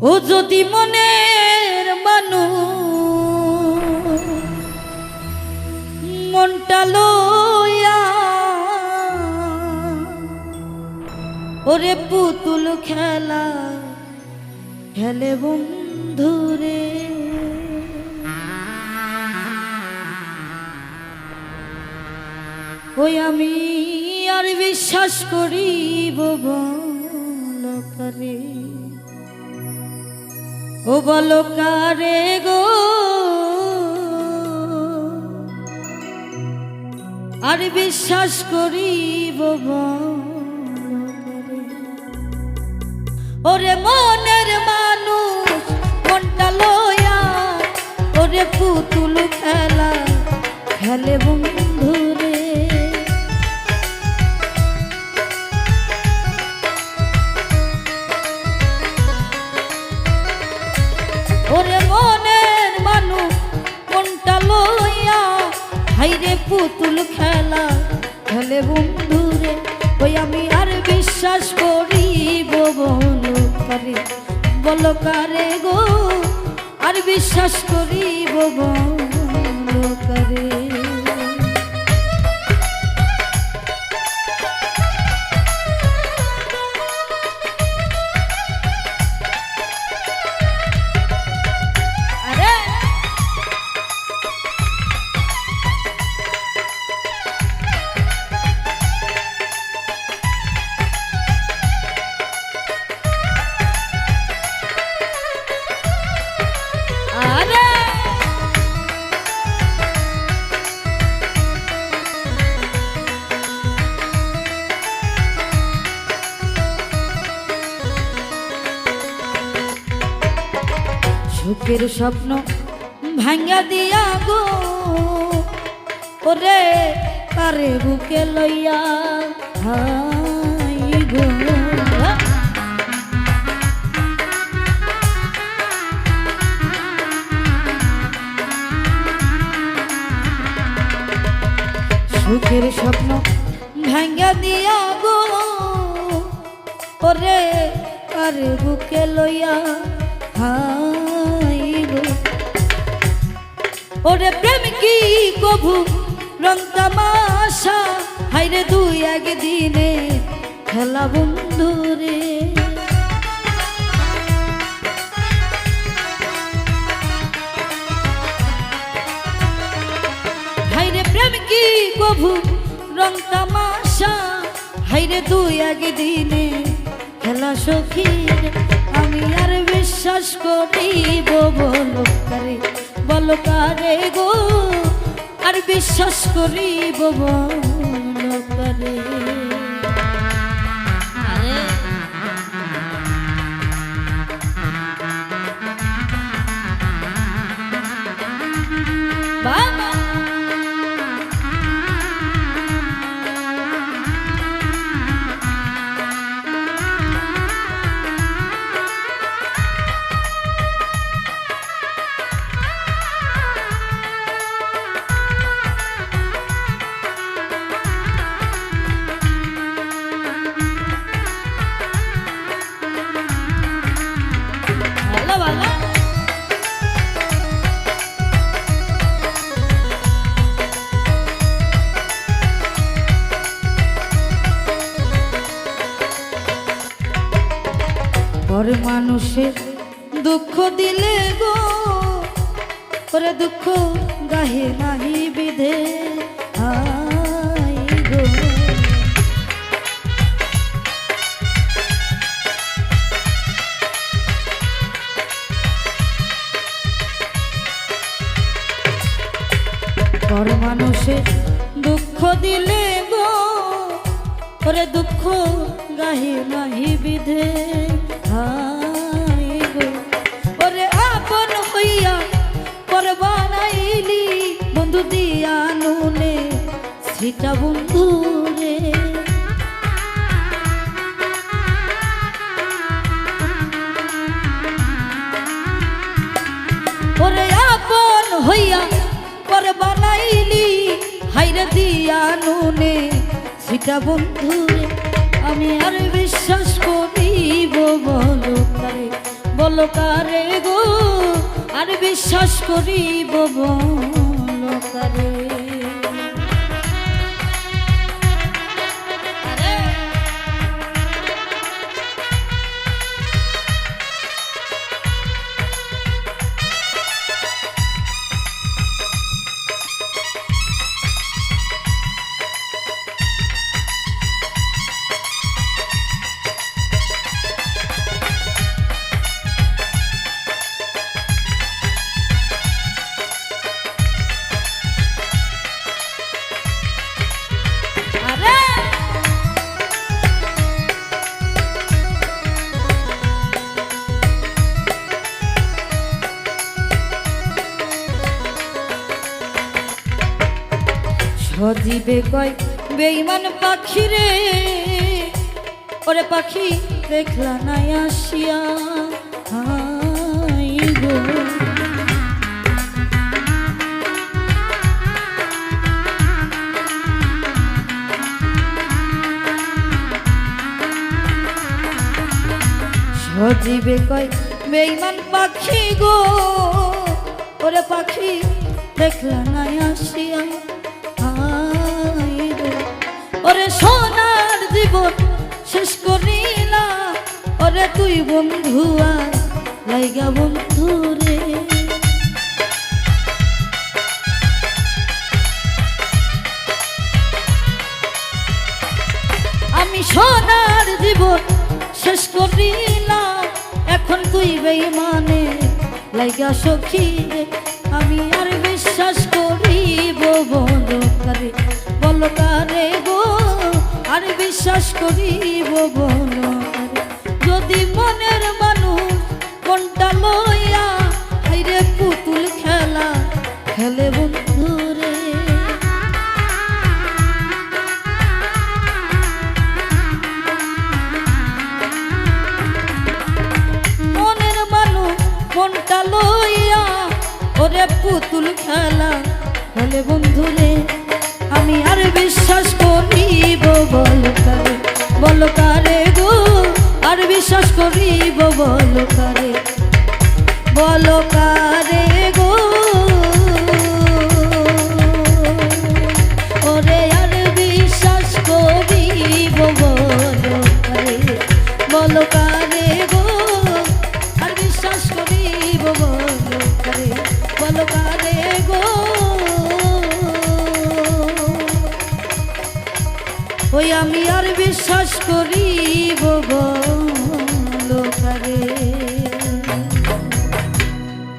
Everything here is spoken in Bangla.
ও যদি মনের মানু মনটা লইয়া, ওরে পুতুল খেলা খেলে বন্ধুরে ওই আমি আর বিশ্বাস করিব বলকারে ও বলকারে গো? আর বিশ্বাস করিব ওরে মনের ওরে মনের মানুষ কোনটা লইয়া? হাইরে পুতুল খেলা খেলে বন্ধুরে ওই আমি আর বিশ্বাস করিব বলো কারে? বলো কারে গো, আর বিশ্বাস করিব বলো কারে? সুখের স্বপ্ন ভাঙ্গা দিয়া গো। ওরে কারে বুকে লইয়া সুখের স্বপ্ন ভাঙ্গা দিয়া গো। ওরে কারে বুকে লইয়া হাই ওরে প্রেম কি কভু? রং তামাশা হাইরে দুই দিনে খেলা বন্ধু রে। হাইরে প্রেম কি কভু? রং তামাশা হাইরে দুই দিনে খেলা সখীর। আমি আর বিশ্বাস করিব বলো কারে? বলো কারে গো? আর বিশ্বাস করিব বলো কারে? বাবা মানুষের দুঃখ দিলে গো, ওরে দুঃখ গাহে নাহি বিধে পর মানুষের দুঃখ দিলে গো, ওরে দুঃখ গাহি নাহি বিধে হাই হইয়া পর বানাইলি, হাইরে দিয়া নুনে। সেটা বন্ধু, আমি আর বিশ্বাস করিব বলো তারে বলো কারে গো, আর বিশ্বাস করিব বলো কারে। সজীবে কয় বেইমান পাখি রে ওরে পাখি দেখলা নাই আসিয়া, হাই কয় বেইমান পাখি গো ওরে পাখি দেখলা নাই আসিয়া। ওরে সোনার জীবন শেষ করিলা ওরে তুই বন্ধু লাইগা বন্ধু রে। আমি সোনার জীবন শেষ করিলাম এখন তুই বেইমানে লাইগা সখী আমি আর বিশ্বাস করিব বলো কারে বলো কারে গো? বিশ্বাস করিব বলো, যদি মনের মানুষ কোনটা লইয়া, হাইরে পুতুল খেলা খেলে বন্ধু রে। মনের মানুষ মনটা লইয়া, ওরে পুতুল খেলা বলে বন্ধুরে আমি আর বিশ্বাস করিব বল কারে বল কারে গো, আর বিশ্বাস করিব বল কারে বল কারে ওই আমি আর বিশ্বাস করিব বল